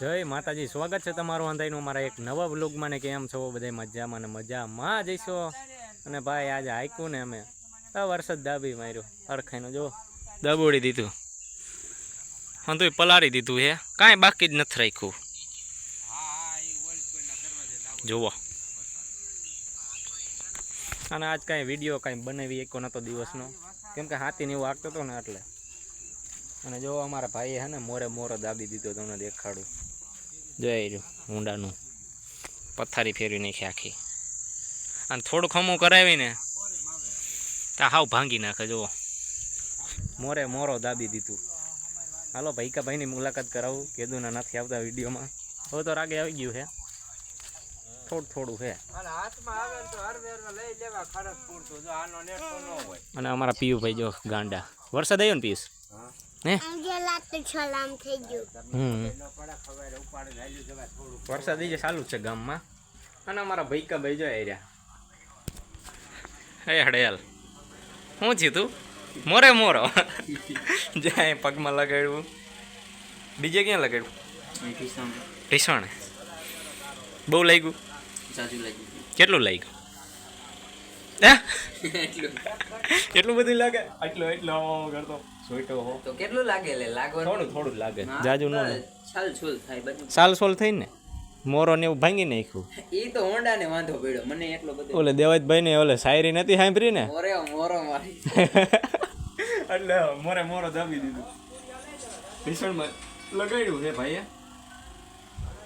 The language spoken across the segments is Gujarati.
જય માતાજી સ્વાગત છે તમારું અંધાઈનું મારા એક નવા વ્લોગમાં ને કેમ છો? બધા મજામાં ને મજામાં જઈશો અને ભાઈ આજે હાઈકું ને અમે. આ વરસાદ દાબી માર્યો અરખાઈનો જો દબોડી દીધું. હા તો પલારી દીધું હે. કાંઈ બાકી જ નથી રાખ્યું. જુઓ. અને આજ કાંઈ વીડિયો કાંઈ બનાવી એકો નતો દિવસનો. કેમ કે હાથી એવું આગતો હતો ને એટલે. અને જો અમારા ભાઈએ હે ને મોરે મોરો દાબી દીધો તમને દેખાડું. જોઈ રહ્યું ઊંડાનું પથારી ફેરવી નાખી આખી. અને થોડુંક હમું કરાવીને તો હાવ ભાંગી નાખે જુઓ. મોરે મોરો દાબી દીધું. હાલો ભાઈકા ભાઈની મુલાકાત કરાવું. કીધું ને નથી આવતા વિડીયોમાં. હવે તો રાગે આવી ગયું છે થોડું થોડું છે અને અમારા પીયુભાઈ જો ગાંડા. વરસાદ આવ્યો ને પીસ હે છલામ થઈ ગયું. વરસાદ જે ચાલુ છે ગામમાં. અને અમારા ભૈકા ભાઈ જો રહ્યા હે હડેલ. શું છે તું? મોરે મોરો. જાય પગમાં લગાડ્યું બીજે ક્યાં લગાડ્યું ઢીસણ. બહુ લાગ્યું. કેટલું લાગ્યું? એટલું. બધું લાગે? આટલો એટલો કરતો. સોઈટો હો? તો કેટલું લાગે લે? લાગવાનું? થોડું થોડું લાગે. જાજુ ન છાલ છોલ થાય બધું. સાલ સોલ થઈને મોરો ને એવું ભાંગી નાખ્યું. ઈ તો હોન્ડા ને વાંધો પડ્યો. મને એટલો બધો ઓલે દેવાજભાઈ ને ઓલે શાયરી નથી સાંભળી ને? મોરે મોરો મારી. એટલે મોરે મોરો દાબી દીધું. ભીષણ લગાડ્યું છે ભાઈએ.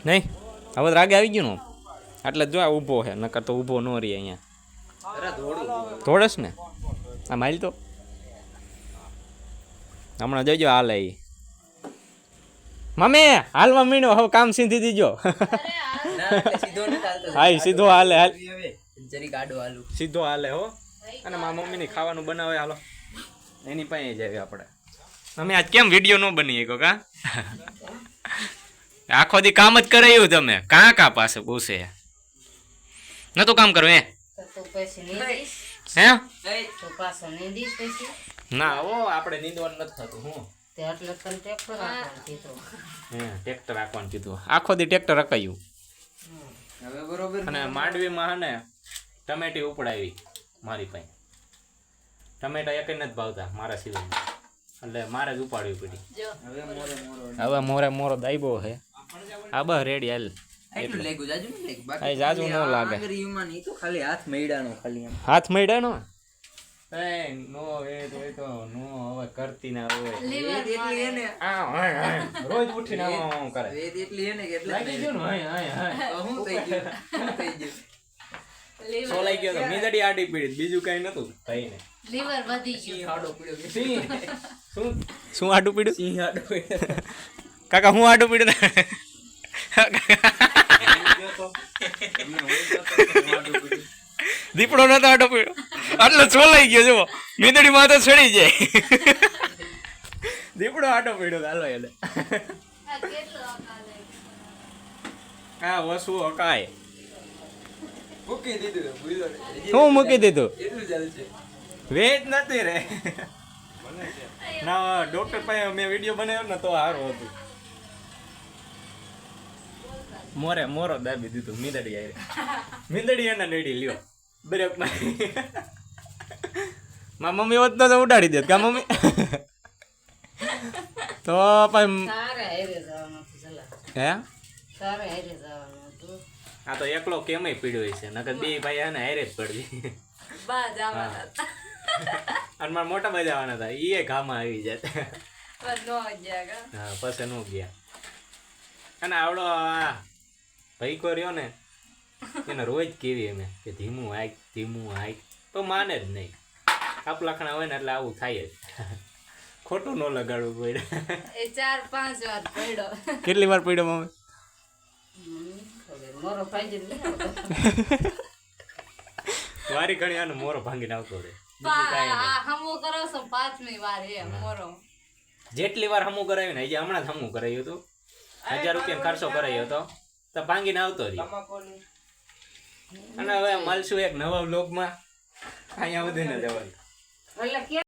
નહીં. હવે રાગે આવી ગયું ને એટલે જો આ ઊભો છે નકર તો ઊભો ન રહી અહીંયા. થોડસ ને? આ માઇલ તો? હમણાં જોજો હાલે એ. મમ્મી હાલમાં મીણો હવે કામ સીધી દીજો. હા સીધો હાલે હાલ. સીધો હાલે હો. અને મારા મમ્મીની ખાવાનું બનાવે હાલો. એની પાસે જ આવી આપણે. તમે આજ કેમ વીડિયો ન બની શકો કા? આખો દી કામ જ કરાયું તમે. કાં કા પાસે પૂછે નતું કામ કરો હે? તો પછી નહીં હે? તો પાછો નહીં પછી? ના ઓ આપણે નીંદવાનું નથી થતું હું? તે એટલે તને ટ્રેક્ટર રાખવાનું કીધું. હે ટ્રેક્ટર રાખવાનું કીધું. આખો દી ટ્રેક્ટર રખાયું. હવે બરોબર અને માંડવીમાં હે ને ટમેટી ઉપડાવી મારી પાસે. ટમેટા એક નથી ભાવતા મારા સિવાય એટલે મારે જ ઉપાડવી પડી. હવે મોરે મોરો. હવે મોરે મોરો દાઈબો છે આ બસ રેડી હાલ. એટલું લાગ્યું જાજુ ન ખાલી લાગે. આંગળીઓમાં નહીં તો ખાલી હાથ મેળાનો ખાલી એમ. હાથ મળ્યા નો એ નો એ તો એ તો નો હવે કરતી ના હોય. એટલી ને. આ હાય હાય રોજ ઉઠીને આમ આમ આમ કરે. વેદ એટલી હે કે એટલે લાગી ગયું ને? હાય હાય હાય તો શું થઈ ગયું? શું થઈ ગયું? સોલાઈ ગયો તો મીંદડી આડી પીડી બીજું કઈ નતું. ભાઈને લીવર વધી ગયું. આડો પડ્યો સિંહ? શું? શું આડું પીડ્યું? સિંહ આડો પડ્યો. કાકા હું આડું પીડ્યું? દીપડો નતો આટો પીડ્યો આટલો ચોલાઈ ગયો જુઓ. મીંદડી માં તો છડી જાય. દીપડો આટો પીડ્યો હાલો એટલે હા વસુ હકાય. મૂકી દીધું શું મૂકી દીધું? વેજ નથી રે. ના ડોક્ટર પાસે મેં વીડિયો બનાવ્યો ને તો સારું હતું. મોરે મોરો દાબી દીધું મીંદડી આરે મીંદડી એના નડી લ્યો. બ્રેકમાં. મા મમ્મી હોત તો ઉડાડી દેત કા મમ્મી? તો હતું ચલા હે? હતું. આ તો એકલો કેમય પીડ્યો છે નકર બે ભાઈ આને હારે જ પડવી બા જવાના અને મારા મોટા ભાઈ જવાના હતા. એ ઘામાં આવી જાય બસ નો ગયા હા પછી નો ગયા. અને આવડો આ ભઈકો રહ્યો ને એને રોજ કેવી અમે કે ધીમું હાઈક ધીમું હાઈક તો માને જ નહીં. આપ લખણા હોય ને એટલે આવું થાય જ. ખોટું ન લગાડવું પડે. એ ચાર પાંચ વાર પડ્યો. કેટલી વાર પડ્યો મમ્મી? મોરો ભાંગી વારી ઘણી આનો મોરો ભાંગીને આવતો આ હમો કરો છો પાંચમી વાર એ મોરો. જેટલી વાર હમું કરાવ્યું ને હજી હમણાં જ હમું કરાયું હતું. હજાર રૂપિયા ખર્ચો કરાયો હતો. તો ભાંગીને આવતો રહ્યો. અને હવે મળશું એક નવા બ્લોગમાં અહીંયા વધીને ન જવાનું